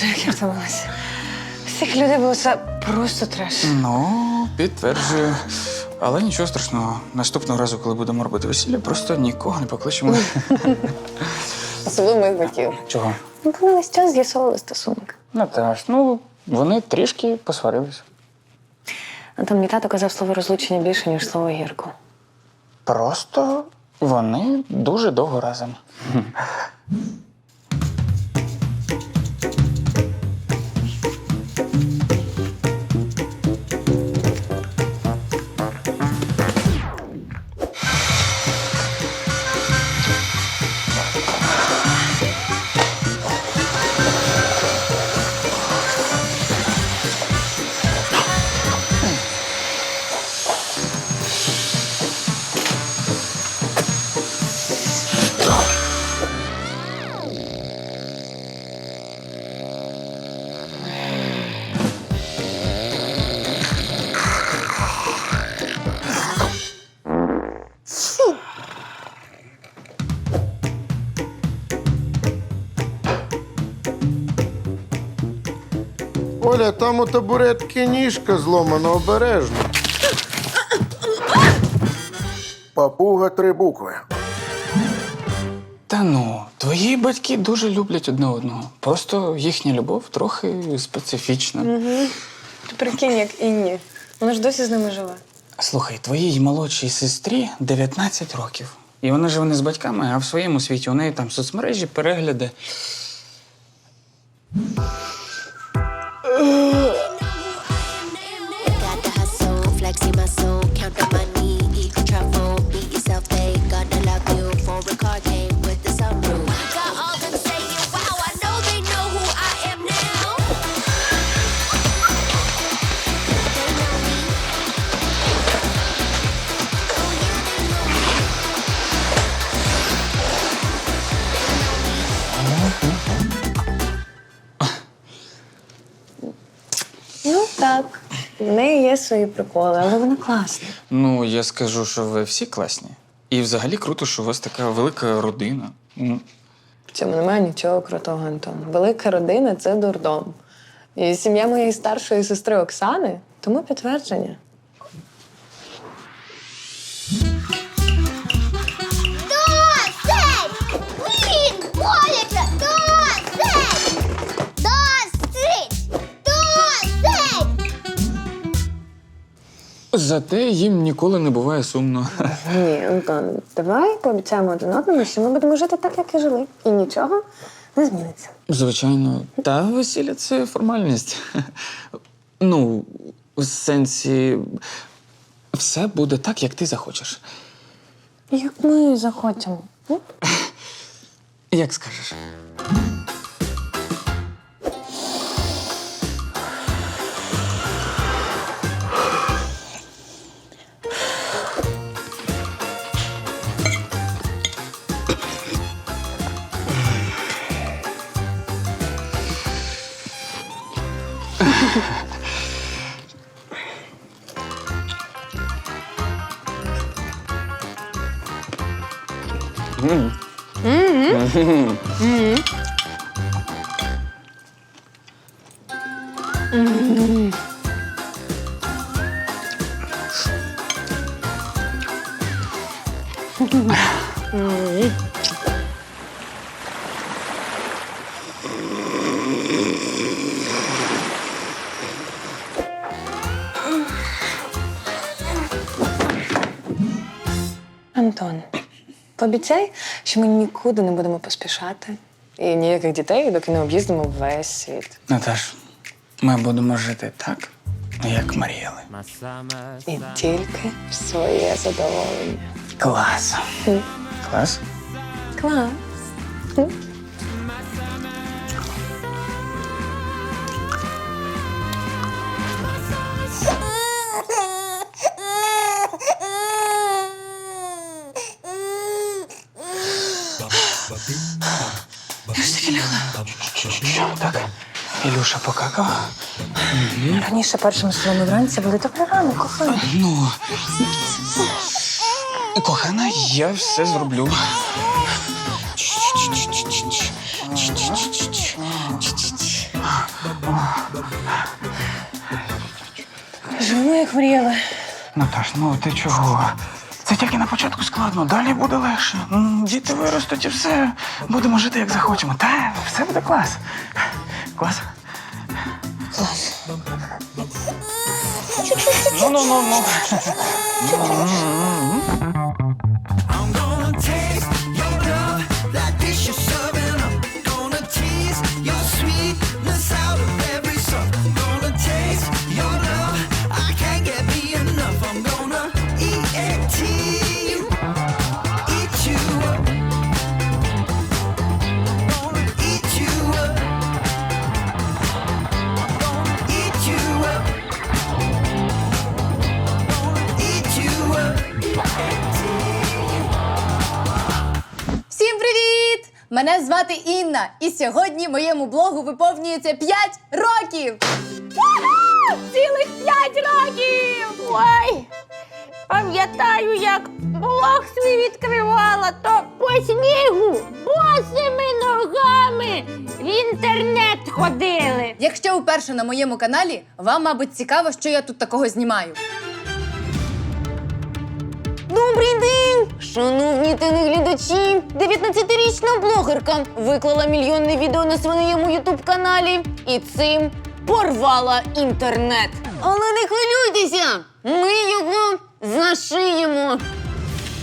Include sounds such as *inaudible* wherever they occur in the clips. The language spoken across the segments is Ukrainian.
Боже, як я втомилася. Всіх людей було все просто треш. Ну, підтверджую. Але нічого страшного. Наступного разу, коли будемо робити весілля, просто нікого не покличемо. *laughs* Особливо моїх батьків. Чого? Ну, вони весь час з'ясовували стосунки. Наташ, ну вони трішки посварилися. А там мій тато казав слово розлучення більше, ніж слово гірко. Просто вони дуже довго разом. Табуретки ніжка зломана обережно. Папуга три букви. Та ну, твої батьки дуже люблять одне одного. Просто їхня любов трохи специфічна. Ти прикинь, як Інні. Вона ж досі з ними живе. Слухай, твоїй молодшій сестрі 19 років. І вона живе не з батьками, а в своєму світі. У неї там соцмережі, перегляди. Так. В неї є свої приколи, але вона класна. Ну, я скажу, що ви всі класні. І взагалі круто, що у вас така велика родина. М. В цьому немає нічого крутого, Антон. Велика родина це дурдом. І сім'я моєї старшої сестри Оксани тому підтвердження. Зате їм ніколи не буває сумно. Ні, Антон, давай пообіцяємо один одному, що ми будемо жити так, як і жили. І нічого не зміниться. Звичайно, та весілля це формальність. Ну, в сенсі, все буде так, як ти захочеш. Як ми захочемо. Як скажеш. Антон, пообіцяй, що ми нікуди не будемо поспішати. І ніяких дітей, доки не об'їздимо весь світ. Наташ, ми будемо жити так, як мріяли. І тільки в своє задоволення. Клас. Клас? Клас. Що так? Ілюша покакав? Раніше першими словами вранці були добре рано, кохана. Ну. Кохана, я все зроблю. Живемо, як мріяли. Наташ, ну ти чого? Це тільки на початку складно, далі буде легше. М, Діти виростуть і все. Будемо жити як захочемо. Та все буде клас. Клас. Клас. Ну, ну, ну, ну. *laughs* звати і сьогодні моєму блогу виповнюється 5 років. Цілих 5 років! Ой, пам'ятаю, як блог свій відкривала, то по снігу босими ногами в інтернет ходили. Якщо вперше на моєму каналі, вам, мабуть, цікаво, що я тут такого знімаю. Добрий день! Шановні телеглядачі! 19-річна блогерка виклала мільйонне відео на своєму ютуб-каналі і цим порвала інтернет. Але не хвилюйтеся! Ми його зашиємо.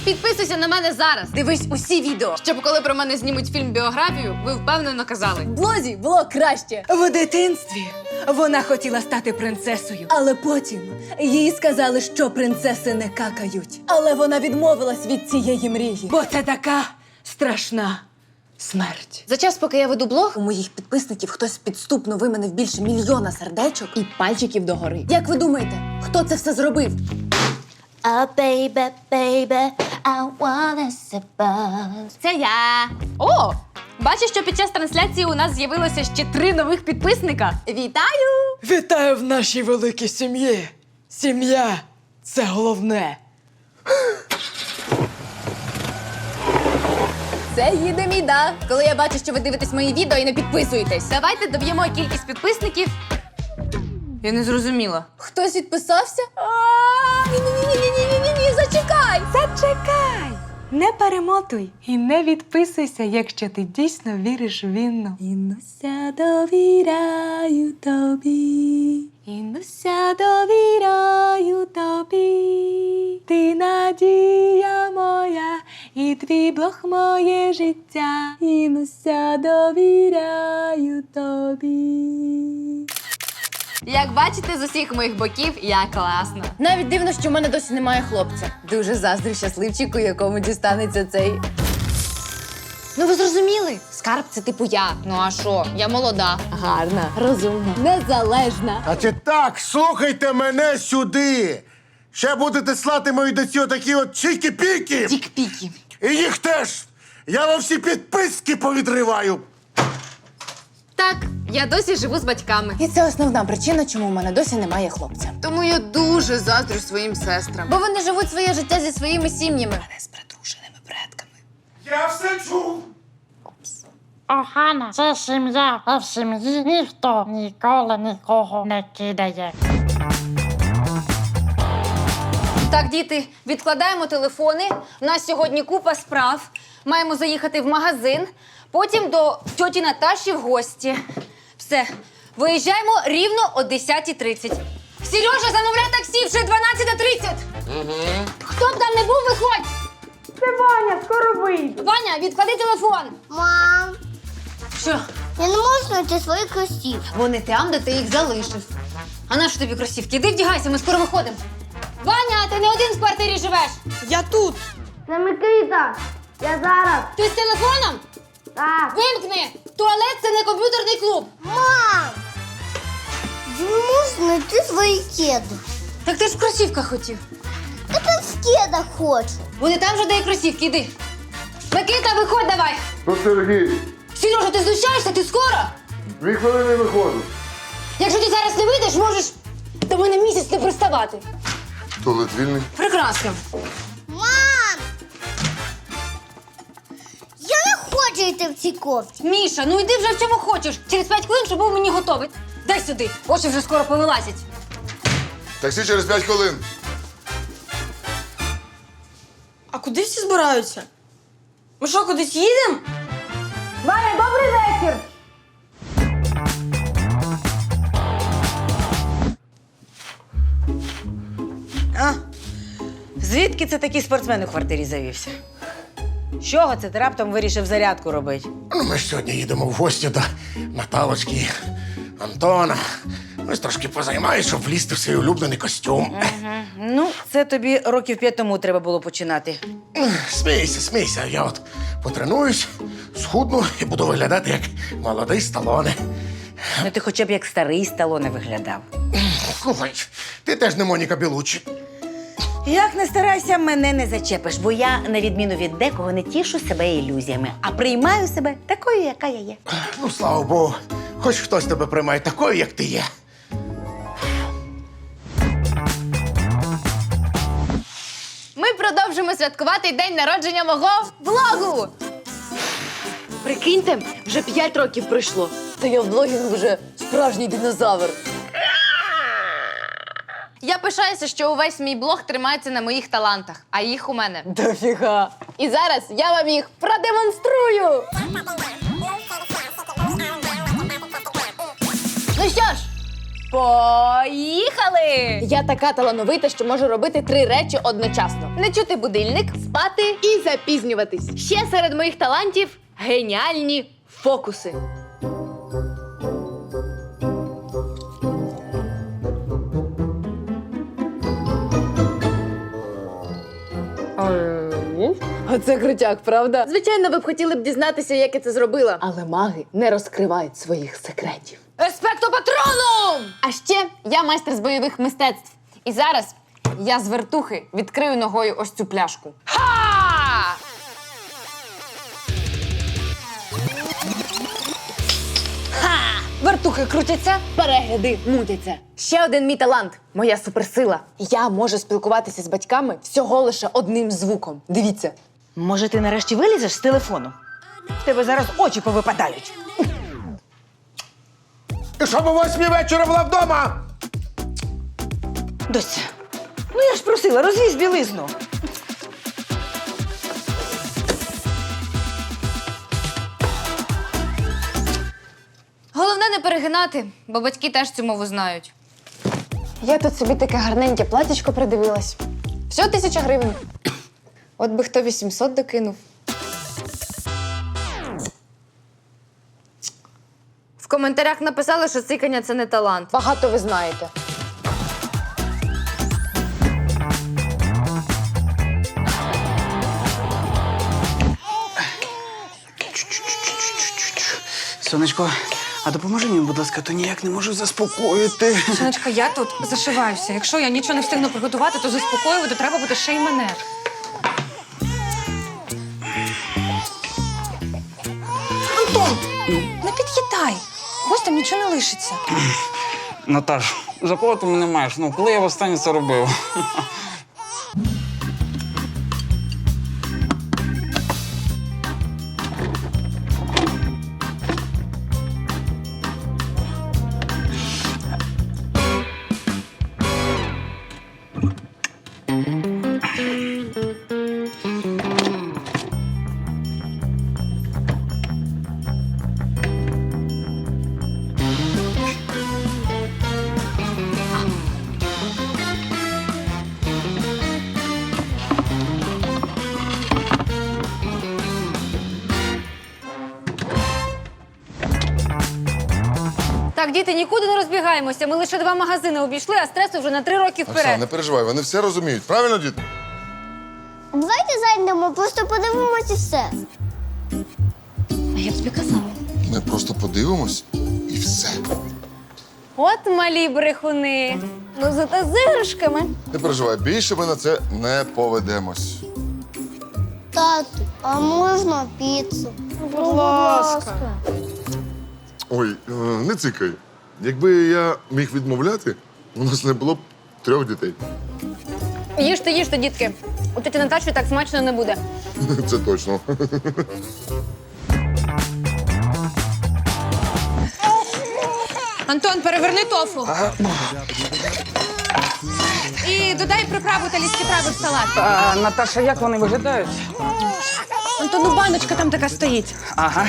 Підписуйся на мене зараз. Дивись усі відео, щоб коли про мене знімуть фільм біографію, ви впевнено казали. В блозі було краще. В дитинстві вона хотіла стати принцесою, але потім їй сказали, що принцеси не какають. Але вона відмовилась від цієї мрії, бо це така страшна смерть. За час, поки я веду блог, у моїх підписників хтось підступно вименив більше мільйона сердечок і пальчиків догори. Як ви думаєте, хто це все зробив? А baby, baby, I wanna survive. Це я. О! Бачу, що під час трансляції у нас з'явилося ще три нових підписника. Вітаю! Вітаю в нашій великій сім'ї. Сім'я це головне. Це їде мій дах. Коли я бачу, що ви дивитесь мої відео і не підписуєтесь. Давайте доб'ємо кількість підписників. Я не зрозуміла. Хтось відписався? Ні-ні-ні-ні-ні-ні, зачекай! Зачекай! Не перемотуй і не відписуйся, якщо ти дійсно віриш в Інну. Іннуся довіряю тобі. Іннуся довіряю тобі. Ти надія моя, і твій блог моє життя. Іннуся довіряю тобі. Як бачите, з усіх моїх боків я класна. Навіть дивно, що в мене досі немає хлопця. Дуже заздрю щасливчику, якому дістанеться цей. Ну ви зрозуміли? Скарб це типу я. Ну а що? Я молода, гарна, розумна, незалежна. А чи так, слухайте мене сюди. Ще будете слати моїй доці отакі от чікі-піки. Тік-піки. І їх теж. Я вам всі підписки повідриваю. Так, я досі живу з батьками. І це основна причина, чому в мене досі немає хлопця. Тому я дуже заздрю своїм сестрам. Бо вони живуть своє життя зі своїми сім'ями. А не з придруженими предками. Я все чув. Охана, це сім'я, а в сім'ї ніхто ніколи нікого не кидає. Так, діти, відкладаємо телефони. У нас сьогодні купа справ. Маємо заїхати в магазин, потім до тьоті Наташі в гості. Все, виїжджаємо рівно о 10.30. Сережа, замовляй таксі, вже 12.30. Угу. Хто б там не був, виходь. Це Ваня, скоро вийду. Ваня, відклади телефон. Мам, Що? я не можу знайти свої кросівки. Вони там, де ти їх залишив. А на що тобі кросівки? Іди вдягайся, ми скоро виходимо. Ваня, ти не один в квартирі живеш. Я тут! Це Микита. Я зараз. Ти з телефоном? Так. Вимкни! Туалет це не комп'ютерний клуб. Мам! Можу знайти свої кеди. Так ти ж в кросівках хотів. Так я в кедах хочу. Вони там же де є кросівки, іди. Микита, виходь давай. Ну, Сергій, Сережа, ти знущаєшся, ти скоро? дві хвилини виходу. Якщо ти зараз не вийдеш, можеш до мене місяць не приставати. Туалет вільний. Прекрасно. Не в цій кофті. Міша, ну йди вже в чому хочеш. Через 5 хвилин, щоб був мені готовий. Дай Дай сюди! Очі вже скоро повилазять. Таксі через 5 хвилин. А куди всі збираються? Ми що, кудись їдемо? Ваня, добрий вечір! А? Звідки це такий спортсмен у квартирі завівся? З Чого це ти раптом вирішив зарядку робити? Ну, ми ж сьогодні їдемо в гості до Наталочки, Антона. Ось трошки позаймаюсь, щоб влізти в свій улюблений костюм. Ну, це тобі років п'ять тому треба було починати. Смійся, смійся. Я от потренуюсь, схудну і буду виглядати як молодий сталоне. Ну ти хоча б як старий сталоне виглядав. Слухай, ти теж не Моніка Білучі. Як не старайся, мене не зачепиш, бо я, на відміну від декого, не тішу себе ілюзіями, а приймаю себе такою, яка я є. Ну, слава Богу, хоч хтось тебе приймає такою, як ти є. Ми продовжимо святкувати день народження мого влогу. Прикиньте, вже 5 років пройшло. Та я в влогінг вже справжній динозавр. Я пишаюся, що увесь мій блог тримається на моїх талантах, а їх у мене. Дофіга. І зараз я вам їх продемонструю. Ну що ж, поїхали! Я така талановита, що можу робити три речі одночасно: не чути будильник, спати і запізнюватись. Ще серед моїх талантів геніальні фокуси. Оце крутяк, правда? Звичайно, ви б хотіли б дізнатися, як я це зробила. Але маги не розкривають своїх секретів. Еспекто патроном! А ще я майстер з бойових мистецтв. І зараз я з вертухи відкрию ногою ось цю пляшку. Ха! Ха! Вертухи крутяться, перегляди мутяться. Ще один мій талант моя суперсила. Я можу спілкуватися з батьками всього лише одним звуком. Дивіться. Може, ти нарешті вилізеш з телефону? В тебе зараз очі повипадають. І щоб о восьмій вечора була вдома. Дося, ну я ж просила, розвізь білизну. Головне не перегинати, бо батьки теж цю мову знають. Я тут собі таке гарненьке платічко придивилась. Всього тисяча гривень. От би хто 800 докинув. В коментарях написали, що цикання це не талант. Багато ви знаєте. Сонечко, а допоможи мені, будь ласка, то ніяк не можу заспокоїти. Сонечка, я тут зашиваюся. Якщо я нічого не встигну приготувати, то заспокоювати треба буде ще й мене. Гостям нічого не лишиться. Наташ, за кого ти мене маєш? Ну, коли я востаннє це робив? Діти, нікуди не розбігаємося. Ми лише два магазини обійшли, а стресу вже на три роки Оксана, вперед. не переживай, вони все розуміють. Правильно, діти? Давайте зайдемо, просто подивимось і все. А я б тобі казала. Ми просто подивимось і все. От малі брехуни. Ну, зате з іграшками. Не переживай, більше ми на це не поведемось. Тату, а можна піцу? Будь ласка. Ой, е, не цикай. Якби я міг відмовляти, у нас не було б трьох дітей. Їжте, їжте, дітки. У тіті Наташі так смачно не буде. *laughs* Це точно. Антон, переверни тофу. І додай приправу італійські трави в салат. А, Наташа, як вони виглядають? Антон, ну баночка там така стоїть. Ага.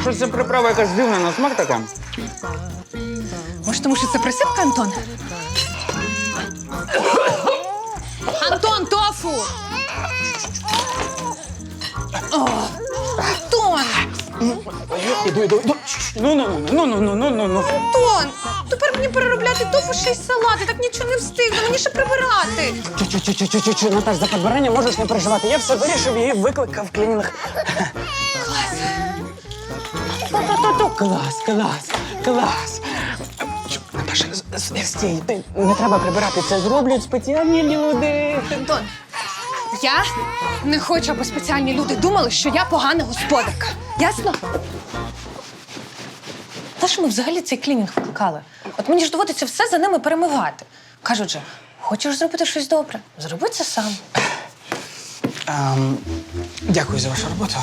Щось це приправа якась дивна на смак така. Може, тому що це присипка, Антон? Антон, тофу! О, Антон! Іду, іду, іду. Ну, ну, ну, ну, ну, ну, ну, ну. Антон! Тепер мені переробляти тофу ще й салат. Я так нічого не встигну, мені ще прибирати. Чу-чу-чу-чу-чу, Наташ, за підбирання можеш не переживати. Я все вирішив і викликав клінінг. Клас. Клас, клас. Чу, Наташа, стій, ти не треба прибирати, це зроблять спеціальні люди. Антон, я не хочу, аби спеціальні люди думали, що я погана господарка. Ясно? Та що ми взагалі цей клінінг викликали? От мені ж доводиться все за ними перемивати. Кажуть же, хочеш зробити щось добре? Зроби це сам. Ем, дякую за вашу роботу.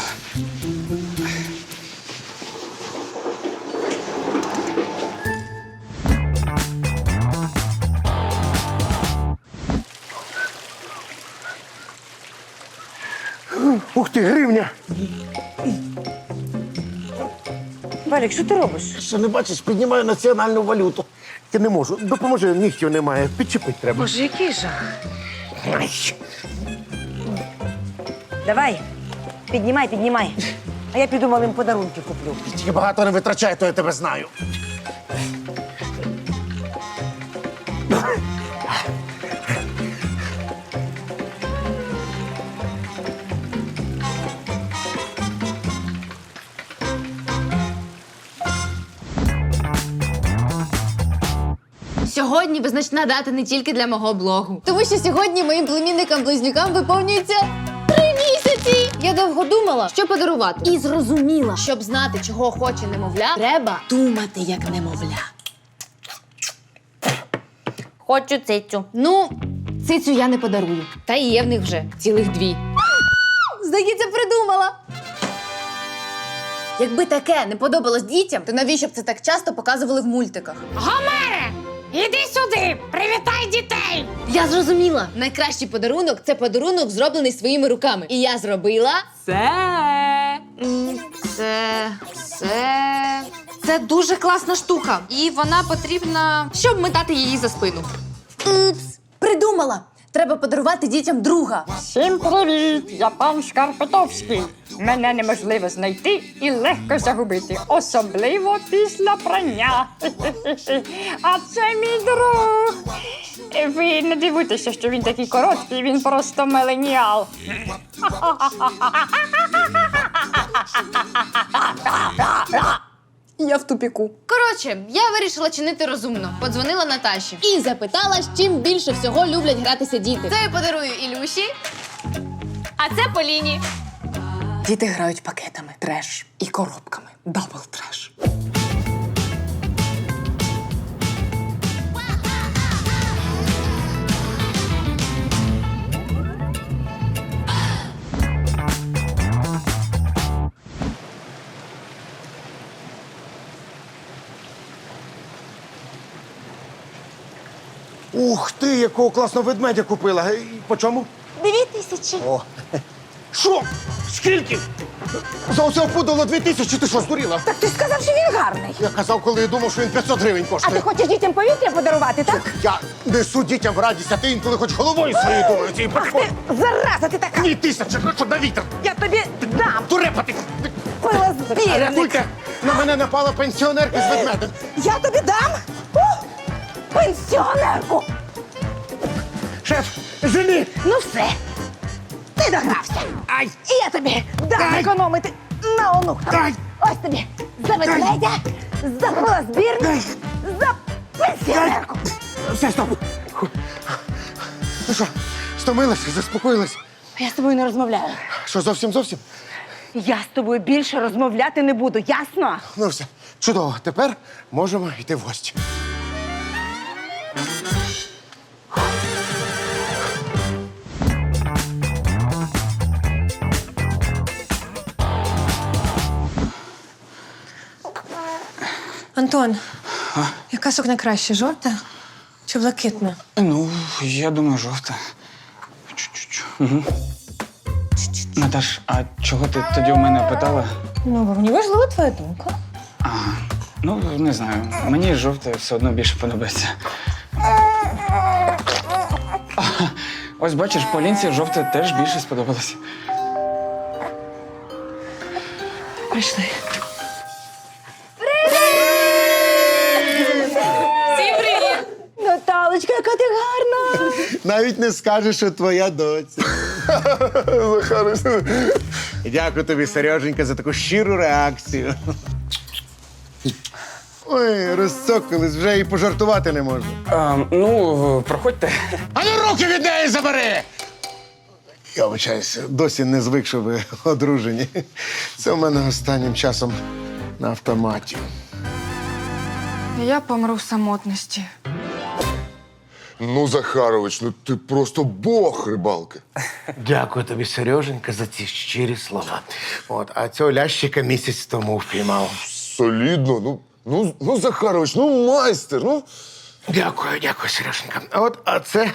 Ух ти, гривня! Валік, що ти робиш? Що не бачиш, піднімаю національну валюту. Я не можу. Допоможи, нігтів немає. Підчепить треба. Боже, який жах. Ай. Давай, піднімай, піднімай. А я піду малим подарунки куплю. Тільки багато не витрачай, то я тебе знаю. Сьогодні визначна дата не тільки для мого блогу. Тому що сьогодні моїм племінникам-близнюкам виповнюється три місяці. Я довго думала, що подарувати. І зрозуміла, щоб знати, чого хоче немовля, треба думати як немовля. Хочу цицю. Ну, цицю я не подарую. Та і є в них вже цілих дві. Здається, придумала. Якби таке не подобалось дітям, то навіщо б це так часто показували в мультиках? Гомере, іди сюди, привітай дітей. Я зрозуміла. Найкращий подарунок це подарунок, зроблений своїми руками. І я зробила це. Це. Це. Це дуже класна штука, і вона потрібна, щоб метати її за спину. Упс, придумала. Треба подарувати дітям друга. Всім привіт! Я пан Шкарпетовський. Мене неможливо знайти і легко загубити, особливо після прання. *laughs* А це мій друг. Ви не дивуйтеся, що він такий короткий, він просто меленіал. *laughs* Я в тупіку. Коротше, я вирішила чинити розумно. Подзвонила Наташі і запитала, з чим більше всього люблять гратися діти. Це я подарую Ілюші, а це Поліні. Діти грають пакетами, треш і коробками. Дабл треш. Ух ти, якого класного ведмедя купила. І По чому? Дві тисячі. О. Що? Скільки? За оце пудало дві тисячі, ти що, здуріла? Так ти сказав, що він гарний. Я казав, коли я думав, що він 500 гривень А ти хочеш дітям повітря подарувати, так? Я несу дітям в радість, а ти інколи хоч головою своєю думаю. Ці Ти зараза, ти така. Ні, тисяча, що на вітер. Я тобі дам Дурепа ти. пила збірник. Рятуйте, на мене напала пенсіонерка з ведмедем. Я тобі дам пенсіонерку. Шеф, жени! Ну все, ти догрався. Ай! І я тобі дам Дай. економити на. Дай. Ось тобі за ведмедя, за пилозбірник, за пенсіонерку. Все, стоп. Ну що, стомилася, заспокоїлась? Я з тобою не розмовляю. Що, зовсім зовсім? Я з тобою більше розмовляти не буду, ясно? Ну все, чудово. Тепер можемо йти в гості. Антон, яка сукня краще, жовта чи блакитна? Ну, я думаю, жовта. Чу-чу-чу. Угу. Наташ, а чого ти тоді у мене питала? Ну, бо мені важлива твоя думка. Ну, не знаю. Мені жовте все одно більше подобається. Ось бачиш, Полінці жовте теж більше сподобалось. Прийшли. Навіть не скажеш, що твоя доця. *laughs* Захарич, Дякую тобі, Сереженька, за таку щиру реакцію. Ой, розцокались, вже і пожартувати не можу. А, ну, проходьте. А ну руки від неї забери! Я вибачаюся, досі не звик, що ви одружені. Це в мене останнім часом на автоматі. Я помру в самотності. Ну, Захарович, ну ти просто бог рибалки. Дякую тобі, Сереженька, за ці щирі слова. От, а цього лящика місяць тому впіймав. Солідно, ну, ну, ну, Захарович, ну майстер, ну. Дякую, дякую, Сереженька. От, а це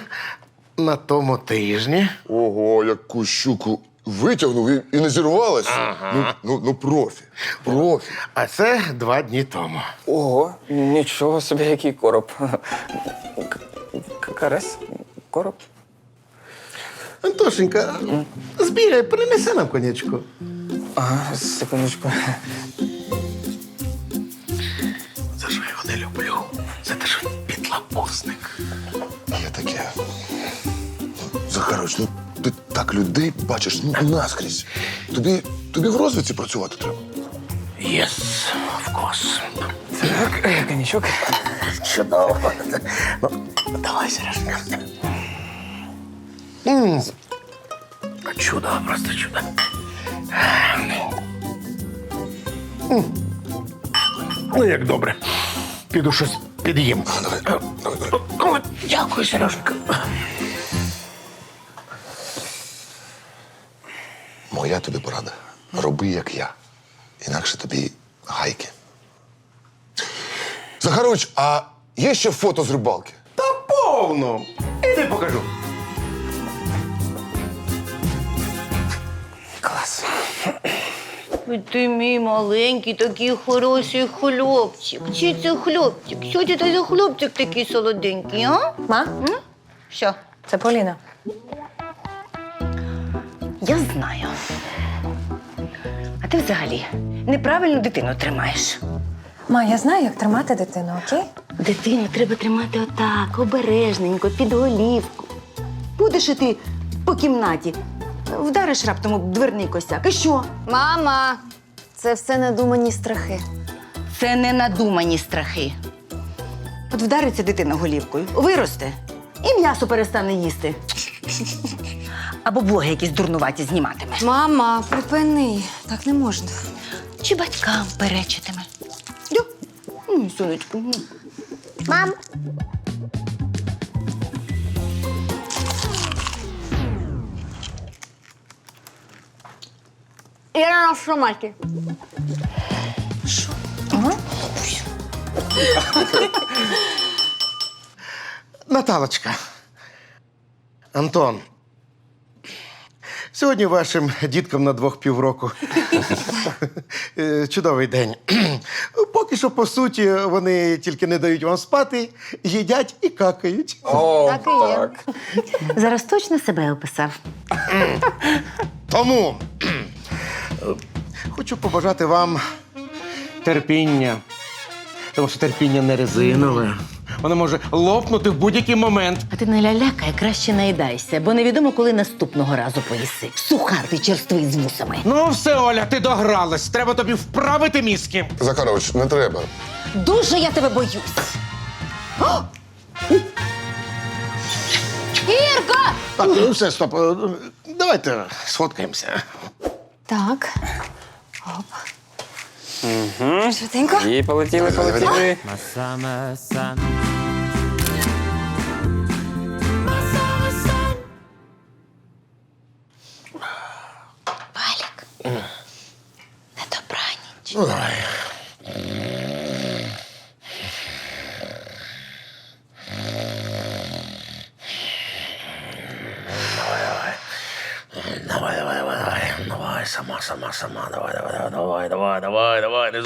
на тому тижні. Ого, яку щуку витягнув і, і не зірвалась. Ну, ну, ну, профі. Профі. А це два дні тому. Ого, нічого собі, який короб. К- Карась? Короб? Антошенька, збігай, принеси нам конячку. Ага, секундочку. За що я його не люблю? За те, що він підлапусник. Є таке. Захарович, ну ти так людей бачиш ну, наскрізь. Тобі, тобі в розвідці працювати треба. Єс, вкус. Так, е, коньячок. Чудово. Ну, давай, Сереженька. М, Чудо, просто чудо. Ну, як добре. Піду щось під'їм. Дякую, Сереженька. Моя тобі порада. Роби, як я. Інакше тобі гайки. Захарович, а є ще фото з рибалки? Та повно. Іди покажу. Клас. Ти мій маленький, такий хороший хлопчик. Чи це хлопчик? Що ти за хлопчик такий солоденький, а? Ма, Що? це Поліна. Я знаю. А ти взагалі неправильно дитину тримаєш. Ма, я знаю, як тримати дитину, окей? Дитину треба тримати отак, обережненько, під голівку. Будеш і ти по кімнаті, вдариш раптом об дверний косяк. І що? Мама, це все надумані страхи. Це не надумані страхи. От вдариться дитина голівкою, виросте і м'ясо перестане їсти. Або блоги якісь дурнуваті зніматиме. Мама, припини, так не можна. Чи батькам перечитиме. Сонечко. ну. Мам, Іра на шумаки. Наталочка. Антон. Сьогодні вашим діткам на двох півроку. Е, Чудовий день. Поки що, по суті, вони тільки не дають вам спати, їдять і какають. О, Так і є. Зараз точно себе описав. Тому хочу побажати вам терпіння. Тому що терпіння не резинове. Воно може лопнути в будь-який момент. А ти не лялякай, краще наїдайся, бо невідомо, коли наступного разу поїси. Сухар ти черствий з вусами. Ну, все, Оля, ти догралась. Треба тобі вправити мізки. Захарович, не треба. Дуже я тебе боюсь. Ірка! Так, ну все, стоп. Давайте сфоткаємося. Так. Оп. Швиденько. І полетіли, полетіли. На добраніч.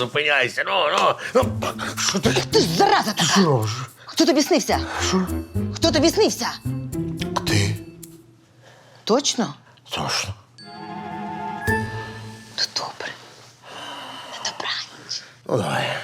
Зупиняйся. Ну, ну. ну. Що ти? Ти ж зараза така! Що ж? Хто тобі снився? Що? Хто тобі снився? Ти? Точно? Точно. Ну добре. На добраніч. Ну, давай.